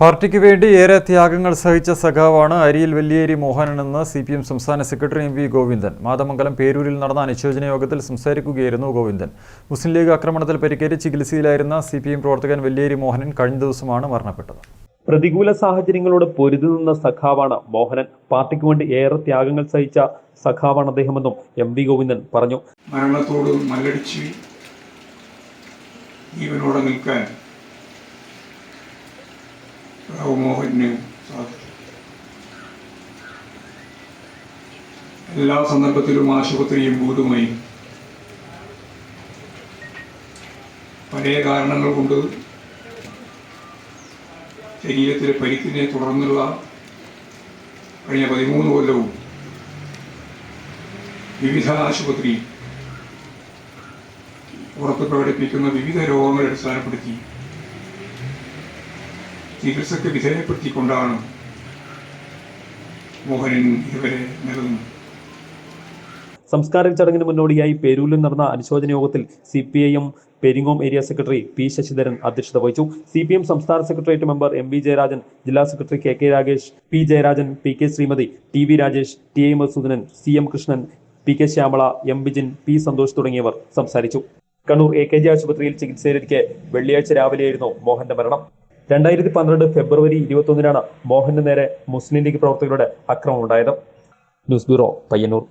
പാർട്ടിക്ക് വേണ്ടി ഏറെ ത്യാഗങ്ങൾ സഹിച്ച സഖാവാണ് അരിയിൽ വെല്ലിയേരി മോഹനനെന്ന് സി പി എം സംസ്ഥാന secretary M V Govindan. Mathamangalam പേരൂരിൽ നടന്ന അനുശോചന യോഗത്തിൽ സംസാരിക്കുകയായിരുന്നു ഗോവിന്ദൻ. മുസ്ലിം ലീഗ് ആക്രമണത്തിൽ പരിക്കേറ്റ് ചികിത്സയിലായിരുന്ന സി പി എം പ്രവർത്തകൻ വെല്ലിയേരി മോഹനൻ കഴിഞ്ഞ ദിവസമാണ് മരണപ്പെട്ടത്. പ്രതികൂല സാഹചര്യങ്ങളോട് പൊരുതി നിന്ന സഖാവാണ് മോഹനൻ. പാർട്ടിക്ക് വേണ്ടി ഏറെ ത്യാഗങ്ങൾ സഹിച്ച സഖാവാണ് അദ്ദേഹമെന്നും എം വി ഗോവിന്ദൻ പറഞ്ഞു. മരണത്തോട് മല്ലടിച്ച് ജീവനോടെ നിൽക്കാൻ മോഹന് സാധിച്ചു എല്ലാ സന്ദർഭത്തിലും ആശുപത്രിയും വീടുമായി പല കാരണങ്ങൾ കൊണ്ട് ശരീരത്തിലെ പരിക്കിനെ തുടർന്നുള്ള കഴിഞ്ഞ പതിമൂന്ന് കൊല്ലവും വിവിധ ആശുപത്രി പുറത്ത് പ്രകടിപ്പിക്കുന്ന വിവിധ രോഗങ്ങളെ അടിസ്ഥാനപ്പെടുത്തി ചികിത്സയ്ക്ക് വിധേയപ്പെടുത്തിക്കൊണ്ടാണ് മോഹനൻ ഇവരെ നൽകുന്നത്. സംസ്കാര ചടങ്ങിന് മുന്നോടിയായി പേരൂരിൽ നടന്ന അനുശോചന യോഗത്തിൽ C P I M Peringome area secretary P Sasidharan അധ്യക്ഷത വഹിച്ചു. സി പി എം സംസ്ഥാന secretariat member M V Jayarajan ജില്ലാ secretary K K Ragesh P Jayarajan P K Sreemathi T V Rajesh T A Masoodanan C M Krishnan P K Shyamala M Vijin P Santhosh തുടങ്ങിയവർ സംസാരിച്ചു. Kannur A K G ആശുപത്രിയിൽ ചികിത്സയിലിരിക്കെ വെള്ളിയാഴ്ച രാവിലെയായിരുന്നു മോഹന്റെ മരണം. രണ്ടായിരത്തി പന്ത്രണ്ട് ഫെബ്രുവരി ഇരുപത്തൊന്നിനാണ് മോഹന് നേരെ മുസ്ലിം ലീഗ് പ്രവർത്തകരുടെ അക്രമം ഉണ്ടായത് ന്യൂസ് ബ്യൂറോ പയ്യന്നൂർ.